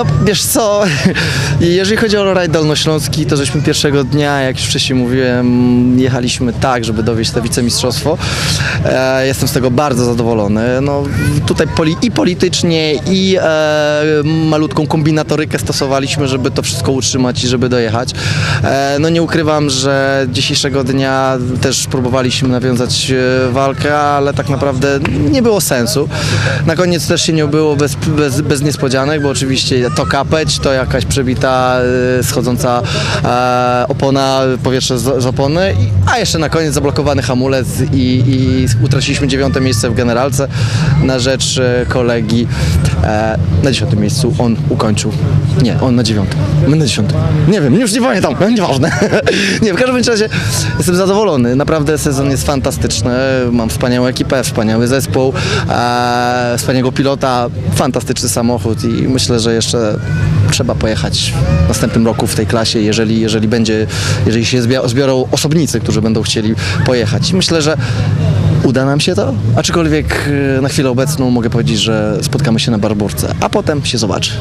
No wiesz co, jeżeli chodzi o rajd dolnośląski, to żeśmy pierwszego dnia, jak już wcześniej mówiłem, jechaliśmy tak, żeby dowieść to wicemistrzostwo. E, jestem z tego bardzo zadowolony. No, tutaj poli, i politycznie, i e, malutką kombinatorykę stosowaliśmy, żeby to wszystko utrzymać i żeby dojechać. E, no nie ukrywam, że dzisiejszego dnia też próbowaliśmy nawiązać e, walkę, ale tak naprawdę nie było sensu. Na koniec też się nie obyło bez, bez, bez niespodzianek, bo oczywiście to kapeć, to jakaś przebita, e, schodząca e, opona, powietrze z, opony, a jeszcze na koniec zablokowany hamulec i, i utraciliśmy dziewiąte miejsce w generalce na rzecz e, kolegi. E, na dziesiątym miejscu on ukończył. Nie, on na dziewiątym. My na dziesiątym. Nie wiem, już nie pamiętam, nieważne. nie, w każdym razie jestem zadowolony. Naprawdę sezon jest fantastyczny. Mam wspaniałą ekipę, wspaniały zespół, e, wspaniałego pilota, fantastyczny samochód i myślę, że jeszcze trzeba pojechać w następnym roku w tej klasie, jeżeli, jeżeli będzie, jeżeli się zbiorą osobnicy, którzy będą chcieli pojechać. Myślę, że uda nam się to, aczkolwiek e, na chwilę obecną mogę powiedzieć, że spotkamy się na Barburce, a potem się zobaczy.